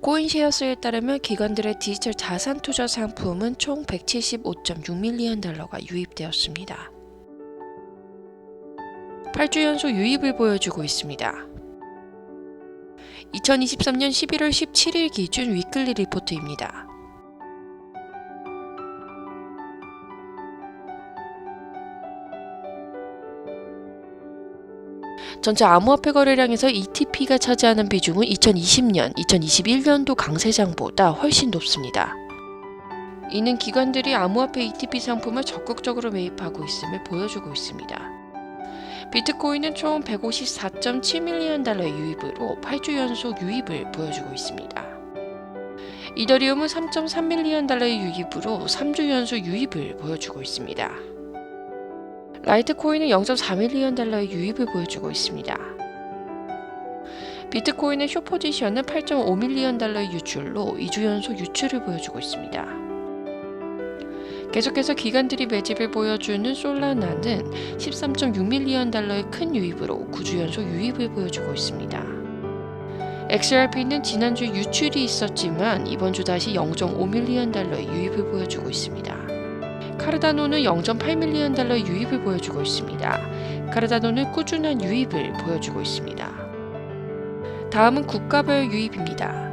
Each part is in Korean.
코인시어스에 따르면 기관들의 디지털 자산 투자 상품은 총 175.6밀리언 달러가 유입되었습니다. 8주 연속 유입을 보여주고 있습니다. 2023년 11월 17일 기준 위클리 리포트입니다. 전체 암호화폐 거래량에서 ETP가 차지하는 비중은 2020년, 2021년도 강세장보다 훨씬 높습니다. 이는 기관들이 암호화폐 ETP 상품을 적극적으로 매입하고 있음을 보여주고 있습니다. 비트코인은 총 154.7밀리언 달러의 유입으로 8주 연속 유입을 보여주고 있습니다. 이더리움은 3.3밀리언 달러의 유입으로 3주 연속 유입을 보여주고 있습니다. 라이트코인은 0.4밀리언 달러의 유입을 보여주고 있습니다. 비트코인의 쇼포지션은 8.5밀리언 달러의 유출로 2주 연속 유출을 보여주고 있습니다. 계속해서 기관들이 매집을 보여주는 솔라나는 13.6밀리언 달러의 큰 유입으로 9주 연속 유입을 보여주고 있습니다. XRP는 지난주 유출이 있었지만 이번 주 다시 0.5밀리언 달러의 유입을 보여주고 있습니다. 카르다노는 0.8밀리언 달러의 유입을 보여주고 있습니다. 카르다노는 꾸준한 유입을 보여주고 있습니다. 다음은 국가별 유입입니다.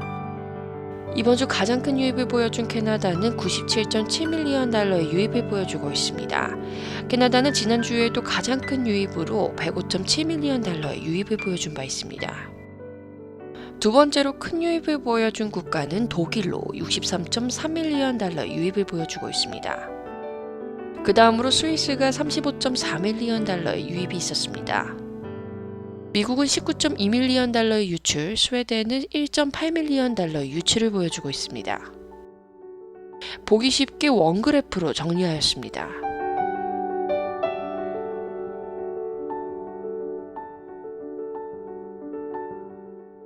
이번 주 가장 큰 유입을 보여준 캐나다는 97.7밀리언 달러의 유입을 보여주고 있습니다. 캐나다는 지난주에도 가장 큰 유입으로 105.7밀리언 달러의 유입을 보여준 바 있습니다. 두 번째로 큰 유입을 보여준 국가는 독일로 63.3밀리언 달러의 유입을 보여주고 있습니다. 그 다음으로 스위스가 35.4밀리언 달러의 유입이 있었습니다. 미국은 19.2밀리언 달러의 유출, 스웨덴은 1.8밀리언 달러의 유출을 보여주고 있습니다. 보기 쉽게 원그래프로 정리하였습니다.